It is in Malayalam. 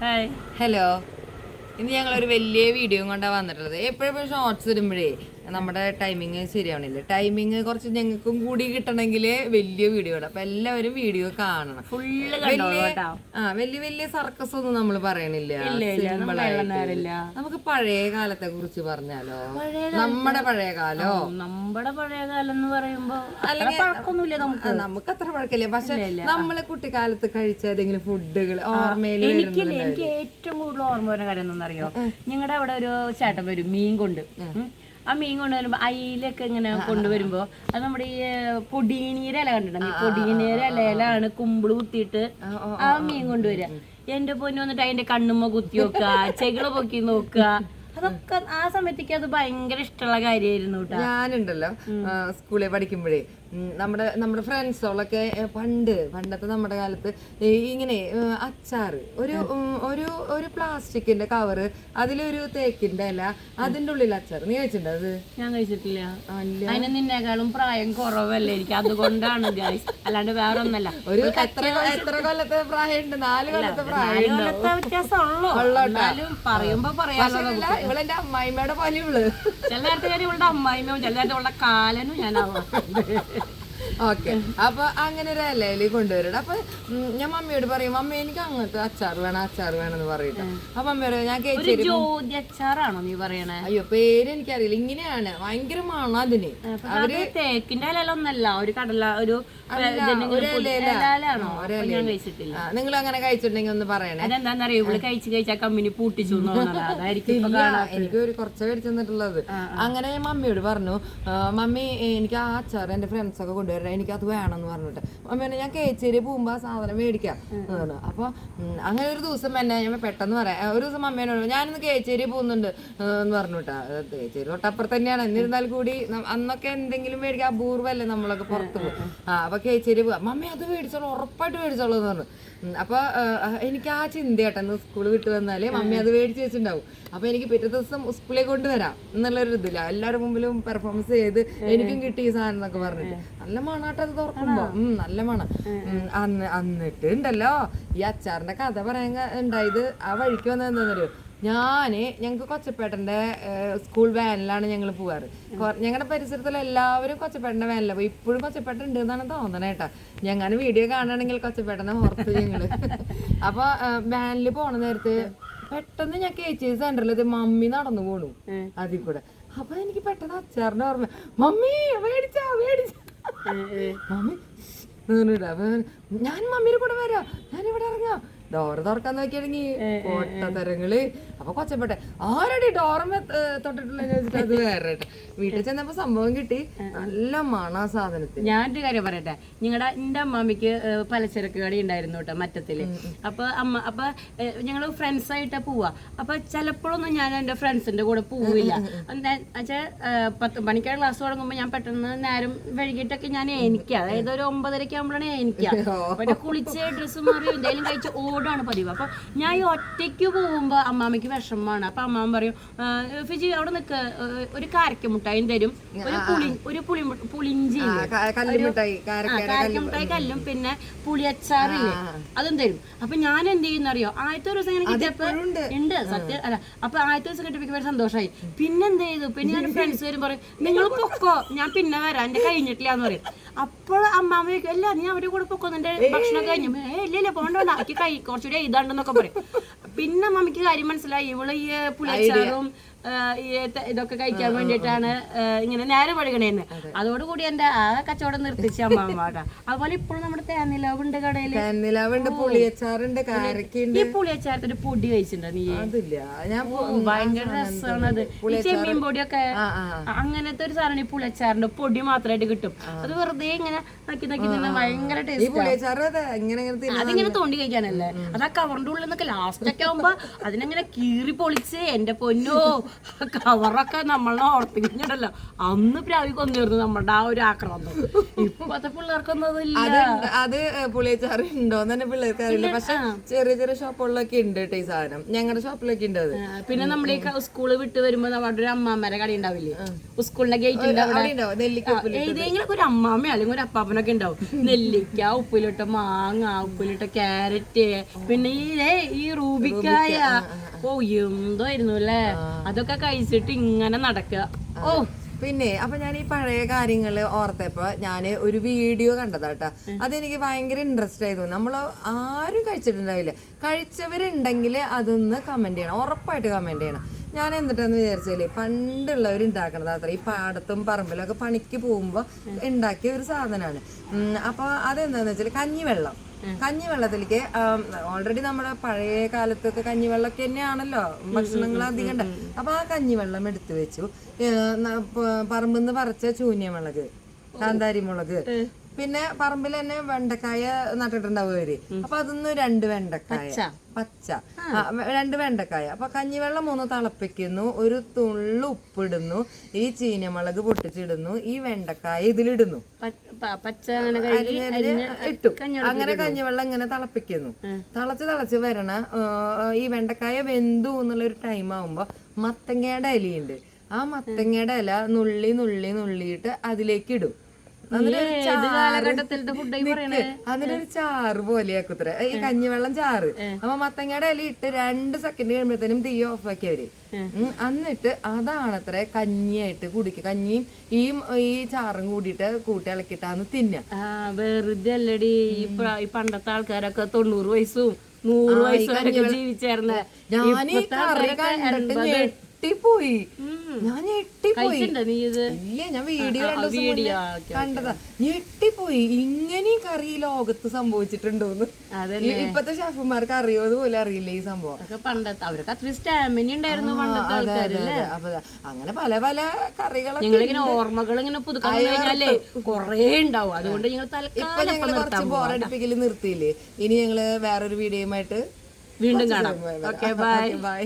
ഹായ് ഹലോ ഇന്ന് ഞങ്ങളൊരു വലിയ വീഡിയോ കൊണ്ടാണ് വന്നിട്ടുള്ളത്. എപ്പോഴും ഷോർട്സ് ഇടുമ്പോഴേ നമ്മുടെ ടൈമിങ് ശരിയാവണില്ല. ടൈമിങ് കുറച്ച് ഞങ്ങൾക്കും കൂടി കിട്ടണമെങ്കിൽ വലിയ വീഡിയോ ഇടാം. അപ്പൊ എല്ലാവരും വീഡിയോ കാണണം. ആ വലിയ വലിയ സർക്കസ് ഒന്നും നമ്മൾ പറയണില്ല. നമുക്ക് പഴയ കാലത്തെ കുറിച്ച് പറഞ്ഞാലോ? നമ്മുടെ പഴയ കാലോ? നമ്മുടെ പഴയ കാലം എന്ന് പറയുമ്പോ നമുക്ക്. അത്ര പഴക്കില്ല പക്ഷെ നമ്മളെ കുട്ടിക്കാലത്ത് കഴിച്ച ഏതെങ്കിലും ഫുഡുകൾ ഓർമ്മയിൽ എനിക്ക് ഏറ്റവും കൂടുതൽ ഓർമ്മ വരുന്ന കാര്യം എന്താണെന്നറിയോ? ഞങ്ങളുടെ അവിടെ ഒരു ചേട്ടൻ വരും മീൻ കൊണ്ട്. ആ മീൻ കൊണ്ടുവരുമ്പോ അയിലൊക്കെ ഇങ്ങനെ കൊണ്ടുവരുമ്പോ അത് നമ്മുടെ ഈ പൊടിയനീര ഇല കണ്ടിട്ടുണ്ട്? ഈ പൊടിയനീര ഇലയിലാണ് കുമ്പിൾ കുത്തിയിട്ട് ആ മീൻ കൊണ്ടുവരിക എന്റെ പൊന്നു വന്നിട്ട് അതിന്റെ കണ്ണുമ്മ കുത്തി നോക്കുക ചെകിള പൊക്കി നോക്കുക അതൊക്കെ ആ സമയത്തേക്ക് അത് ഭയങ്കര ഇഷ്ടമുള്ള കാര്യമായിരുന്നു ഞാനുണ്ടല്ലോ സ്കൂളിൽ പഠിക്കുമ്പോഴേ നമ്മുടെ നമ്മുടെ ഫ്രണ്ട്സുകളൊക്കെ പണ്ട് പണ്ടത്തെ നമ്മുടെ കാലത്ത് ഇങ്ങനെ അച്ചാർ അച്ചാറ് ഒരു ഒരു ഒരു പ്ലാസ്റ്റിക്കിന്റെ കവറ് അതിലൊരു തേക്കിന്റെ ഇല അതിന്റെ ഉള്ളിൽ അച്ചാർ നീ കഴിച്ചിട്ടുണ്ടോ അത്? ഞാൻ കഴിച്ചിട്ടില്ല. അതിന് നിന്നേക്കാളും പ്രായം കുറവല്ലേ എനിക്ക്. അതുകൊണ്ടാണ് അല്ലാണ്ട് വേറെ ഒന്നല്ല ഒരു എത്ര എത്ര കൊല്ലത്തെ പ്രായമുണ്ട്? നാല് കൊല്ലത്തെ പ്രായം വ്യത്യാസം ഉള്ളൂ. പറയുമ്പോ പറയാനുള്ള അമ്മായിമ്മയുടെ പോലെ ഇവൾ. ചില നേരത്തെ കാര്യം ഇവളുടെ അമ്മായിമ്മയും ചില നേരത്തെ ഇവളുടെ കാലനും ഞാൻ ഓക്കെ. അപ്പൊ അങ്ങനെ ഒരു ഇലയിൽ കൊണ്ടുവരണം അപ്പൊ ഞാൻ മമ്മിയോട് പറയും മമ്മി എനിക്ക് അങ്ങനത്തെ അച്ചാർ വേണം അച്ചാർ വേണം എന്ന് പറയട്ടെ അപ്പൊ മമ്മി പറയും ഞാൻ കേച്ചേരി ജ്യോതി അച്ചാറാണോ നീ പറയണേ? അയ്യോ പേര് എനിക്കറിയില്ല. ഇങ്ങനെയാണ്. ഭയങ്കര മണം അതിന്. അവർ തേക്കിന്റെ ഇലയിലൊന്നല്ല. ഒരു കടല ഒരു നിങ്ങൾ അങ്ങനെ കഴിച്ചിട്ടുണ്ടെങ്കിൽ ഒന്ന് പറയണേ. അതെന്താന്നറിയോ? ഇവൾ കഴിച്ച് കഴിച്ച കമ്പനി പൂട്ടിച്ചു അതായിരിക്കും എനിക്ക് ഒരു കുറച്ച് മേടിച്ചു തന്നിട്ടുള്ളത്. അങ്ങനെ ഞാൻ മമ്മിയോട് പറഞ്ഞു മമ്മി എനിക്ക് ആ അച്ചാർ എന്റെ ഫ്രണ്ട്സ് ഒക്കെ കൊണ്ടുവരണം. എനിക്ക് എനിക്കത് വേണമെന്ന് പറഞ്ഞിട്ട്. പറഞ്ഞു ഞാൻ കേച്ചേരി പോകുമ്പോൾ ആ സാധനം മേടിക്കാം. എന്ന് പറഞ്ഞു അപ്പൊ അങ്ങനെ ഒരു ദിവസം എന്നെ ഞാൻ പെട്ടെന്ന് പറയാം. ഒരു ദിവസം അമ്മേനോട് ഞാനിന്ന് കേച്ചേരി പോകുന്നുണ്ട് എന്ന് പറഞ്ഞുട്ടാ. കേച്ചേരി തൊട്ടപ്പുറത്ത് തന്നെയാണ് എന്നിരുന്നാൽ കൂടി അന്നൊക്കെ എന്തെങ്കിലും മേടിക്കാം അപൂർവല്ലേ നമ്മളൊക്കെ പുറത്ത് പോകും ആ അപ്പൊ കേച്ചേരി പോവാ മമ്മി അത് മേടിച്ചോളൂ ഉറപ്പായിട്ട് മേടിച്ചോളൂ എന്ന് പറഞ്ഞു. അപ്പോൾ എനിക്ക് ആ ചിന്തയാട്ടെന്ന് സ്കൂൾ വിട്ട് വന്നാൽ മമ്മി അത് മേടിച്ച് വെച്ചിട്ടുണ്ടാവും. അപ്പൊ എനിക്ക് പിറ്റേ ദിവസം സ്കൂളിൽ കൊണ്ടുവരാം എന്നുള്ളൊരു ഇതില്ല എല്ലാവരുടെ മുമ്പിലും പെർഫോമൻസ് ചെയ്ത് എനിക്കും കിട്ടി ഈ സാധനം എന്നൊക്കെ പറഞ്ഞിട്ട്. നല്ല മണാട്ടോ അത് തുറക്കുമ്പോ. ഉം, നല്ല മണം. അന്ന് എന്നിട്ട് ഉണ്ടല്ലോ ഈ അച്ചാറിന്റെ കഥ പറയാൻ ഉണ്ടായത് ആ വഴിക്ക് വന്നത് എന്താണെന്നറിയോ ഞാൻ ഞങ്ങൾക്ക് കൊച്ചപ്പേട്ടന്റെ സ്കൂൾ വാനിലാണ് ഞങ്ങൾ പോവാറ്. ഞങ്ങളുടെ പരിസരത്തുള്ള എല്ലാവരും കൊച്ചപ്പേട്ടന്റെ വാനിലാണ് പോയി. ഇപ്പോഴും കൊച്ചപ്പേട്ടൻ ഉണ്ട് എന്നാണ് തോന്നണേ കേട്ടാ ഞങ്ങനെ വീഡിയോ കാണുകയാണെങ്കിൽ കൊച്ചപ്പേട്ടനെ ഓർത്ത് ഞങ്ങൾ. അപ്പൊ വാനിൽ പോണ നേരത്ത് പെട്ടെന്ന് ഞാൻ കെ ചി സെന്ററിൽ മമ്മി നടന്നു പോണു. അതിൽ കൂടെ അപ്പൊ എനിക്ക് പെട്ടെന്ന് അച്ചാറിന്റെ ഓർമ്മ മമ്മി മേടിച്ചാ അപ്പൊ ഞാൻ മമ്മിയുടെ കൂടെ വരാം. ഞാൻ ഇവിടെ ഇറങ്ങാം. ഡോറ് തുറക്കാൻ നോക്കിയാണെങ്കിൽ പൊട്ടത്തരങ്ങൾ അപ്പൊ കൊച്ചപ്പെട്ടെ ആരടി ഡോറമ്മ തൊട്ടിട്ടുള്ള? വെച്ചിട്ട് അത് വേറെ. വീട്ടിൽ ചെന്നപ്പോ സംഭവം കിട്ടി. നല്ല മണ സാധനത്തിൽ സാധനത്തിന്. ഞാനൊരു കാര്യം പറയട്ടെ. നിങ്ങളുടെ എന്റെ അമ്മാമ്മക്ക് പലചരക്ക് കടി ഉണ്ടായിരുന്നു കേട്ടോ മറ്റത്തിൽ. അപ്പൊ അമ്മ അപ്പൊ ഞങ്ങൾ ഫ്രണ്ട്സ് ആയിട്ടാ പോവാ. അപ്പൊ ചിലപ്പോഴൊന്നും ഞാൻ എന്റെ ഫ്രണ്ട്സിന്റെ കൂടെ പോവില്ല. പത്ത് മണിക്കാണ് ക്ലാസ് തുടങ്ങുമ്പോൾ ഞാൻ പെട്ടെന്ന് നേരം വൈകിട്ടൊക്കെ ഞാൻ എനിക്ക അതായത് ഒരു ഒമ്പതരക്ക് ആകുമ്പോഴാണ് എനിക്ക പിന്നെ കുളിച്ച് ഡ്രസ്സ് മാറി എന്തെങ്കിലും കഴിച്ച് ഓടാണ് പതിവ്. അപ്പൊ ഞാൻ ഈ ഒറ്റയ്ക്ക് പോകുമ്പോ അമ്മാമ്മയ്ക്ക് വിഷമമാണ്. അപ്പൊ അമ്മാമ്മ പറയും ഫിജി അവിടെ നിൽക്ക് ഒരു കാരക്കമുട്ടായും തരും. ഒരു പുളി ഒരു പുളി പുളിഞ്ചി കാരക്കമുട്ടായി കല്ലും പിന്നെ പുളിയച്ചാറില്ലേ അതും തരും. അപ്പൊ ഞാൻ എന്ത് ചെയ്യുന്നറിയോ ആദ്യത്തെ ദിവസം ഇങ്ങനെ കിട്ടിയപ്പോ ഉണ്ട് സത്യം. അല്ല അപ്പൊ ആദ്യത്തെ ദിവസം കിട്ടിയപ്പോ ഭയങ്കര സന്തോഷമായി പിന്നെ എന്ത് ചെയ്തു? പിന്നെ ഞാൻ ഫ്രണ്ട്സ് വരും പറയും നിങ്ങൾ പൊക്കോ? ഞാൻ പിന്നെ വരാം. എന്റെ കഴിഞ്ഞിട്ടില്ല എന്ന് പറയും. അപ്പോൾ അമ്മാമ്മ ചോദിക്കും അല്ല നീ അവരുടെ കൂടെ പൊക്കോ? നിന്റെ ഭക്ഷണം കഴിഞ്ഞു. ഏ ഇല്ല ഇല്ല പോണ്ട ആക്കി കൈ കുറച്ചുകൂടി ഇതാണ്ടെന്നൊക്കെ പറയും. പിന്നെ മമ്മിക്ക് കാര്യം മനസ്സിലായി. ഇവൾ ഈ ത- ഇതൊക്കെ കഴിക്കാൻ വേണ്ടിയിട്ടാണ് ഇങ്ങനെ നേരെ പഴകണേന്ന് അതോടുകൂടി എന്റെ ആ കച്ചവടം നിർത്തിച്ച അതുപോലെ ഇപ്പോഴും നമ്മുടെ തേനിലവുണ്ട് കടയിൽ. തേനിലാവുണ്ട് പുളിയച്ചാറുണ്ട് കാരക്കുണ്ട് ഈ പുളിയച്ചാരത്തിന്റെ പൊടി കഴിച്ചിട്ടുണ്ടോ നീ. അതില്ല. ഞാൻ ഭയങ്കര രസമാണ് ചെമ്മീൻ പൊടിയൊക്കെ അങ്ങനത്തെ ഒരു സാധനം ഈ പുളിയച്ചാറിന്റെ പൊടി മാത്രമായിട്ട് കിട്ടും. അത് വെറുതെ ഇങ്ങനെ നക്കി നക്കി തിന്നാൻ ഭയങ്കര ടേസ്റ്റ്. അതെ അതിങ്ങനെ തോണ്ടി കഴിക്കാനല്ലേ? അത് ആ കവറിന്റെ ഉള്ളിൽ നിന്നൊക്കെ ലാസ്റ്റ് ഒക്കെ ആവുമ്പോ അതിനെങ്ങനെ കീറി പൊളിച്ച് എന്റെ പൊന്നോ കവറൊക്കെ നമ്മളെ ഓർത്തി അന്ന് പ്രാവി കൊന്നിരുന്നു നമ്മളുടെ ആ ഒരു ആക്രമണം. ഇപ്പത്തെ പിള്ളേർക്കൊന്നും അതില്ല. അത് അത് പുളിയച്ചാറ് ഉണ്ടോന്ന് തന്നെ പിള്ളേർക്ക് അറിയില്ല. പക്ഷെ ചെറിയ ചെറിയ ഷോപ്പുകളിലൊക്കെ ഉണ്ട് കേട്ടോ ഈ സാധനം. ഞങ്ങളുടെ ഷോപ്പിലൊക്കെ ഉണ്ട് അത്. പിന്നെ നമ്മൾ ഈ സ്കൂൾ വിട്ട് വരുമ്പോ നമ്മുടെ ഒരു അമ്മാമ്മേരെ കടി ഉണ്ടാവില്ലേ സ്കൂളിന്റെ ഗേറ്റിന്റെ ആ, ഏതെങ്കിലും ഒരു അമ്മാമ്മ അല്ലെങ്കിൽ ഒരു അപ്പാപ്പനൊക്കെ ഉണ്ടാവും നെല്ലിക്ക ഉപ്പിലിട്ട മാങ്ങ ഉപ്പിലിട്ട ക്യാരറ്റ് പിന്നെ ഈ ഈ റൂബിക്കായ. ഓ എന്തോ ആയിരുന്നു അല്ലേ അതൊക്കെ കഴിച്ചിട്ട് ഇങ്ങനെ നടക്കുക. ഓ. പിന്നെ അപ്പൊ ഞാൻ ഈ പഴയ കാര്യങ്ങൾ ഓർത്തപ്പോ ഞാൻ ഒരു വീഡിയോ കണ്ടതാട്ടാ. അതെനിക്ക് ഭയങ്കര ഇൻട്രസ്റ്റ് ആയി തോന്നുന്നു നമ്മൾ ആരും കഴിച്ചിട്ടുണ്ടാവില്ല. കഴിച്ചവരുണ്ടെങ്കിൽ അതൊന്ന് കമന്റ് ചെയ്യണം. ഉറപ്പായിട്ട് കമന്റ് ചെയ്യണം. ഞാൻ എന്നിട്ടെന്ന് വിചാരിച്ചാൽ പണ്ടുള്ളവർ ഉണ്ടാക്കണത് അത്ര. ഈ പാടത്തും പറമ്പിലൊക്കെ പണിക്ക് പോകുമ്പോ ഉണ്ടാക്കിയ ഒരു സാധനമാണ് അപ്പൊ അതെന്താന്ന് വെച്ചാൽ കഞ്ഞിവെള്ളം. കഞ്ഞിവെള്ളത്തിലേക്ക് ഓൾറെഡി നമ്മുടെ പഴയ കാലത്തൊക്കെ കഞ്ഞിവെള്ളമൊക്കെ തന്നെയാണല്ലോ. ഭക്ഷണങ്ങൾ അധികം ഉണ്ട് അപ്പൊ ആ കഞ്ഞിവെള്ളം എടുത്തു വെച്ചു പറമ്പിൽ നിന്ന് പറിച്ച ചൂന്യമുളക് കാന്താരി മുളക് പിന്നെ പറമ്പിൽ തന്നെ വെണ്ടക്കായ നട്ടിട്ടുണ്ടാവും അവർ അപ്പൊ അതൊന്ന് രണ്ട് വെണ്ടക്കായ. പച്ച. രണ്ട് വെണ്ടക്കായ. അപ്പൊ കഞ്ഞിവെള്ളം മൂന്ന് തിളപ്പിക്കുന്നു ഒരു തുള്ളി ഉപ്പിടുന്നു ഈ ചീനമുളക് പൊട്ടിച്ചിടുന്നു ഈ വെണ്ടക്കായ ഇതിലിടുന്നു. പച്ച ഇട്ടു അങ്ങനെ കഞ്ഞിവെള്ളം ഇങ്ങനെ തിളപ്പിക്കുന്നു. തിളച്ച് തിളച്ച് വരണ ഈ വെണ്ടക്കായ വെന്തു എന്നുള്ള ഒരു ടൈം ആവുമ്പോ മത്തങ്ങയുടെ ഇലയുണ്ട്. ആ മത്തങ്ങയുടെ ഇല നുള്ളി നുള്ളി നുള്ളിയിട്ട് അതിലേക്ക് ഇടും. അതിലൊരു ചാറ്. പോലെയാക്കുത്ര ഈ കഞ്ഞിവെള്ളം ചാറ്. അപ്പൊ മത്തങ്ങയുടെ ഇല ഇട്ട് രണ്ട് സെക്കൻഡ് കഴിയുമ്പോഴത്തേനും തീ ഓഫ് ആക്കി അവർ. എന്നിട്ട് അതാണത്ര കഞ്ഞിയായിട്ട് കുടിക്കുക കഞ്ഞിയും ഈ ഈ ചാറും കൂടിയിട്ട് കൂട്ടി ഇളക്കിട്ടാന്ന് തിന്ന വെറുതെ അല്ലടി. ഈ പണ്ടത്തെ ആൾക്കാരൊക്കെ തൊണ്ണൂറ് വയസ്സും നൂറ് വയസ്സും വരെയൊക്കെ ഞാൻ കണ്ടിട്ട് ഞെട്ടിപ്പോയി. ഞാൻ ഞെട്ടിപ്പോയി. ഇല്ല ഞാൻ വീഡിയോ കണ്ടതാ. ഞെട്ടിപ്പോയി. ഇങ്ങനെയും കറി ലോകത്ത് സംഭവിച്ചിട്ടുണ്ടോന്ന്. ഇപ്പത്തെ ഷെഫുമാർക്ക് അറിയോന്ന് പോലെ അറിയില്ല ഈ സംഭവം? പണ്ടത്തെ അവർക്ക് അത്രയും സ്റ്റാമിന ഉണ്ടായിരുന്നു പണ്ടത്തെ. അപ്പൊ അങ്ങനെ പല പല കറികളൊക്കെ ഞങ്ങളിങ്ങനെ ഓർമ്മകൾ ഇങ്ങനെ പുതുക്കാൻ കഴിഞ്ഞാലേ കൊറേ ഉണ്ടാവും. അതുകൊണ്ട് ഞങ്ങൾ ഇപ്പൊ ഞങ്ങൾ കുറച്ച് ബോറടിപ്പിക്കൽ നിർത്തിയില്ലേ? ഇനി ഞങ്ങൾ വേറൊരു വീഡിയോയുമായിട്ട് വീണ്ടും കാണാം. Okay bye bye